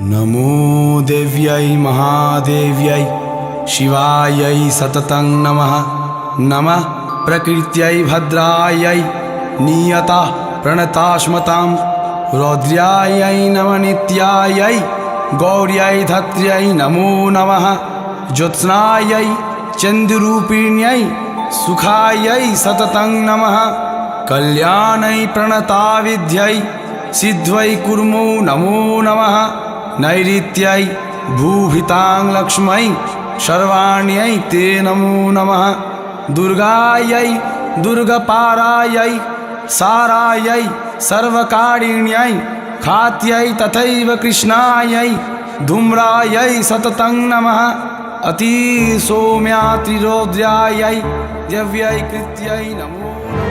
नमो देव्यै महादेव्यै शिवायै सततं नमः। नमः प्रकृत्यै भद्रायै नियता प्रणतास्मतां रौद्र्यायै नमनित्यायै गौर्यै धत्र्यै नमो नमः। ज्योत्स्नायै चन्द्रूपिण्यै सुखायै सततं नमः। कल्याणै प्रणताविद्यै सिद्ध्यै कुर्मो नमो नमः नैऋत्यै भूभितां लक्ष्मै सर्वाण्यै ते नमो नमः दुर्गायै दुर्गपारायै सारायै सर्वकारिण्यै खात्यै तथैव कृष्णायै धूम्रायै सततं नमः अतिसौम्यातिरोद्रायै दिव्यै कृत्यै नमो नमः